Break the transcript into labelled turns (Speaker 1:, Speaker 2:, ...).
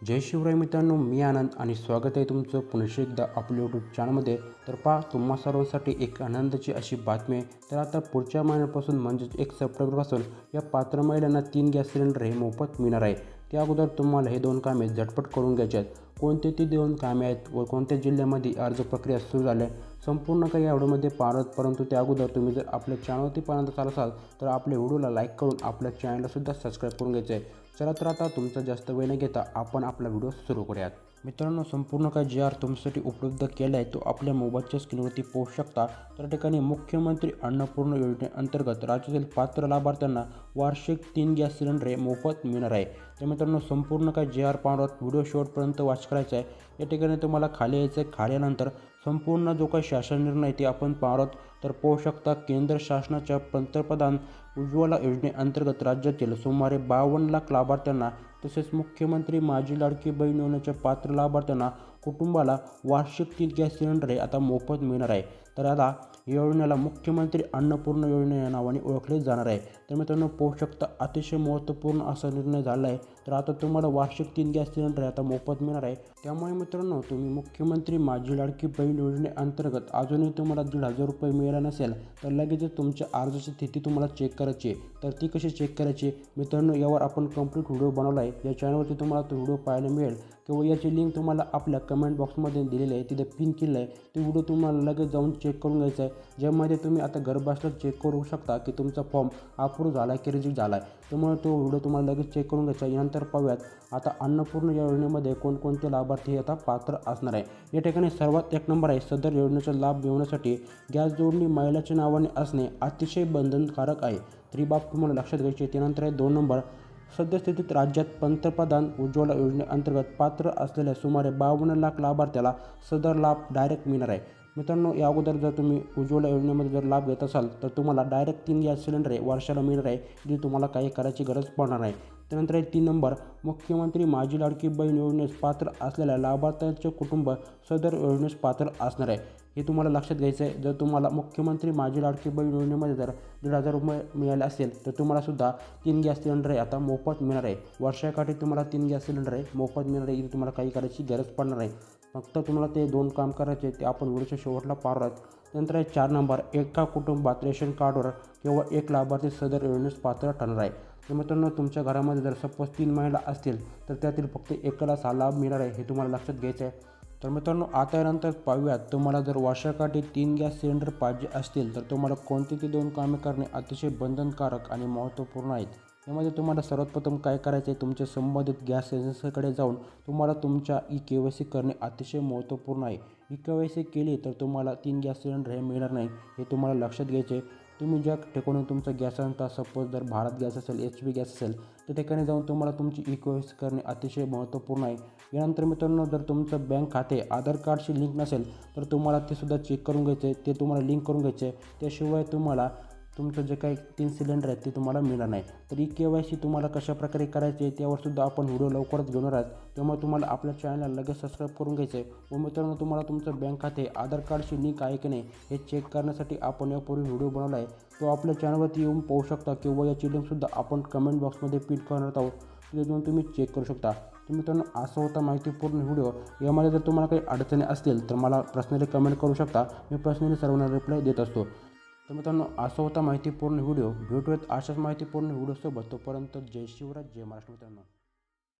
Speaker 1: जय शिवराय मित्रांनो मी आनंद आणि स्वागत आहे तुमचं. पुन्हा एकदा आपल्या यूट्यूब चॅनलमध्ये तर पहा तुम्हा सर्वांसाठी एक आनंदाची अशी बातमी आहे. तर आता पुढच्या महिन्यापासून म्हणजेच एक सप्टेंबरपासून या पात्र महिलांना तीन गॅस सिलेंडर हे मोफत मिळणार आहे. त्या अगोदर तुम्हाला हे दोन कामे झटपट करून घ्यायचे आहेत. कोणते ती दोन कामे आहेत व कोणत्या जिल्ह्यामध्ये अर्ज प्रक्रिया सुरू झाल्या संपूर्ण काही व्हिडिओमध्ये पाहत परंतु त्या अगोदर तुम्ही जर आपल्या चॅनलवरती पाहत असाल तर आपल्या व्हिडिओला लाईक करून आपल्या चॅनललासुद्धा सबस्क्राईब करून घ्यायचं आहे. चला तर आता तुमचा जास्त वेळ न घेता आपण आपला व्हिडिओ सुरू करूयात. मित्रांनो संपूर्ण काय जे आर तुमच्यासाठी उपलब्ध केला आहे तो आपल्या मोबाईलच्या स्क्रीनवरती पोहोचू शकता. तर ठिकाणी मुख्यमंत्री अन्नपूर्ण योजनेअंतर्गत राज्यातील पात्र लाभार्थ्यांना वार्षिक तीन गॅस सिलेंडर हे मोफत मिळणार आहे. तर मित्रांनो संपूर्ण काय जे आर पाहत व्हिडिओ शेवटपर्यंत वॉच करायचा आहे या ठिकाणी तुम्हाला खाली यायचं आहे खाल्यानंतर संपूर्ण जो काही शासन निर्णय ते आपण पाहत तर पाहू शकता केंद्र शासनाच्या पंतप्रधान उज्ज्वला योजनेअंतर्गत राज्यातील सुमारे बावन्न लाख लाभार्थ्यांना तसेच मुख्यमंत्री माझी लाडकी बहीण योजनेच्या पात्र लाभार्थ्यांना कुटुंबाला वार्षिक तीन गॅस सिलेंडर हे आता मोफत मिळणार आहे. तर आता या योजनेला मुख्यमंत्री अन्नपूर्ण योजना या नावाने ओळखले जाणार आहे. तर मित्रांनो पोषकता शकता अतिशय महत्त्वपूर्ण असा निर्णय झाला आहे. तर आता तुम्हाला वार्षिक तीन गॅस सिलेंडर आता मोफत मिळणार आहे. त्यामुळे मित्रांनो तुम्ही मुख्यमंत्री माझी लाडकी बहीण योजनेअंतर्गत अजूनही तुम्हाला दीड हजार रुपये मिळाला नसेल तर लगेचच तुमच्या अर्जाची स्थिती तुम्हाला चेक करायची आहे. तर ती कशी चेक करायची? मित्रांनो यावर आपण कंप्लीट व्हिडिओ बनवला आहे. या चॅनलवरती तुम्हाला तो व्हिडिओ पाहायला मिळेल. किंवा याची लिंक तुम्हाला आपल्या कमेंट बॉक्समध्ये दिलेली आहे तिथे पिन केलं आहे. ते व्हिडिओ तुम्हाला लगेच जाऊन चेक करून घ्यायचा आहे. ज्यामध्ये तुम्ही आता घरबसल्या चेक करू शकता की तुमचा फॉर्म अप्रूव्ह झाला आहे की रिजेक्ट झाला आहे त्यामुळे तो व्हिडिओ तुम्हाला लगेच चेक करून घ्यायचा आहे. यानंतर पाहूयात आता अन्नपूर्ण या योजनेमध्ये कोणकोणते लाभार्थी आता पात्र असणार आहे. या ठिकाणी सर्वात एक नंबर आहे सदर योजनेचा लाभ मिळवण्यासाठी गॅस जोडणी महिलाच्या नावाने असणे अतिशय बंधनकारक आहे. त्रिबाब बाब तुम्हाला लक्षात घ्यायची त्यानंतर आहे दोन नंबर सद्यस्थितीत राज्यात पंतप्रधान उज्ज्वला योजनेअंतर्गत पात्र असलेल्या सुमारे बावन्न लाख लाभार्थ्याला सदर लाभ डायरेक्ट मिळणार आहे. मित्रांनो या अगोदर जर तुम्ही उज्ज्वला योजनेमध्ये जर लाभ घेत असाल तर तुम्हाला डायरेक्ट तीन गॅस सिलेंडर आहे वर्षाला मिळणार आहे जी तुम्हाला काही करायची गरज पडणार नाही. त्यानंतर आहे तीन नंबर मुख्यमंत्री माझी लाडकी बहीण योजनेस पात्र असलेल्या लाभार्थ्यांचे कुटुंब सदर योजनेस पात्र असणार आहे. हे तुम्हाला लक्षात घ्यायचं आहे. जर तुम्हाला मुख्यमंत्री माझी लाडकी बहीण योजनेमध्ये जर दीड हजार रुपये मिळाले असेल तर तुम्हालासुद्धा तीन गॅस सिलेंडर आहे. आता मोफत मिळणार आहे. वर्षाकाठी तुम्हाला तीन गॅस सिलेंडर आहे. मोफत मिळणार आहे. इथे तुम्हाला काही करायची गरज पडणार आहे फक्त तुम्हाला ते दोन काम करायचे ते आपण व्हिडिओच्या शेवटला पाहत आहोत. त्यानंतर आहे चार नंबर. एका कुटुंबात रेशन कार्डवर किंवा एक लाभार्थी सदर योजनेस पात्र ठरणार आहे. तर मित्रांनो तुमच्या घरामध्ये जर सपोज तीन महिला असतील तर त्यातील फक्त एकालाच हा लाभ मिळणार आहे. हे तुम्हाला लक्षात घ्यायचं आहे. तर मित्रांनो आता यानंतर पाहूयात. तुम्हाला जर वर्षाकाठी तीन गॅस सिलेंडर पाहिजे असतील तर तुम्हाला कोणती ती दोन कामे करणे अतिशय बंधनकारक आणि महत्त्वपूर्ण आहेत. यामध्ये तुम्हाला सर्वप्रथम काय करायचे आहे तुमच्या संबंधित गॅस एजन्सीकडे जाऊन तुम्हाला तुमच्या ई के वाय सी करणे अतिशय महत्त्वपूर्ण आहे. ई के वाय सी केली तर तुम्हाला तीन गॅस सिलेंडर हे मिळणार नाही हे तुम्हाला लक्षात घ्यायचे तुम्ही ज्या ठिकाणी तुमचा गॅस आणता सपोज जर भारत गॅस असेल एच पी गॅस असेल त्या ठिकाणी जाऊन तुम्हाला तुमची इक्वेस करणे अतिशय महत्त्वपूर्ण आहे. यानंतर मित्रांनो जर तुमचं बँक खाते आधार कार्डशी लिंक नसेल तर तुम्हाला ते सुद्धा चेक करून घ्यायचे आहे ते तुम्हाला लिंक करून घ्यायचे आहे त्याशिवाय तुम्हाला तुमचं जे काही तीन सिलेंडर आहेत ते तुम्हाला मिळणार नाही. तर ही के वाय सी तुम्हाला कशाप्रकारे करायची आहे त्यावरसुद्धा आपण व्हिडिओ लवकरच घेणार आहात. त्यामुळे तुम्हाला आपल्या चॅनलला लगेच सबस्क्राईब करून घ्यायचं आहे व मित्रांनो तुम्हाला तुमचं बँक खाते आधार कार्डशी लिंक आहे की नाही हे चेक करण्यासाठी आपण यापूर्वी व्हिडिओ बनवला आहे. तो आपल्या चॅनलवरती येऊन पाहू शकता किंवा याची लिंकसुद्धा आपण कमेंट बॉक्समध्ये पिट करणार आहोत. तिथे जाऊन तुम्ही चेक करू शकता. तर मित्रांनो असा होता माहितीपूर्ण व्हिडिओ. यामध्ये जर तुम्हाला काही अडचणी असतील तर मला पर्सनली कमेंट करू शकता. मी पर्सनली सर्वांना रिप्लाय देत असतो. तर मित्रांनो असा होता माहितीपूर्ण व्हिडिओ. भेटूयात अशाच माहितीपूर्ण व्हिडिओसोबत. तोपर्यंत जय शिवराज जय महाराष्ट्र मित्रांनो.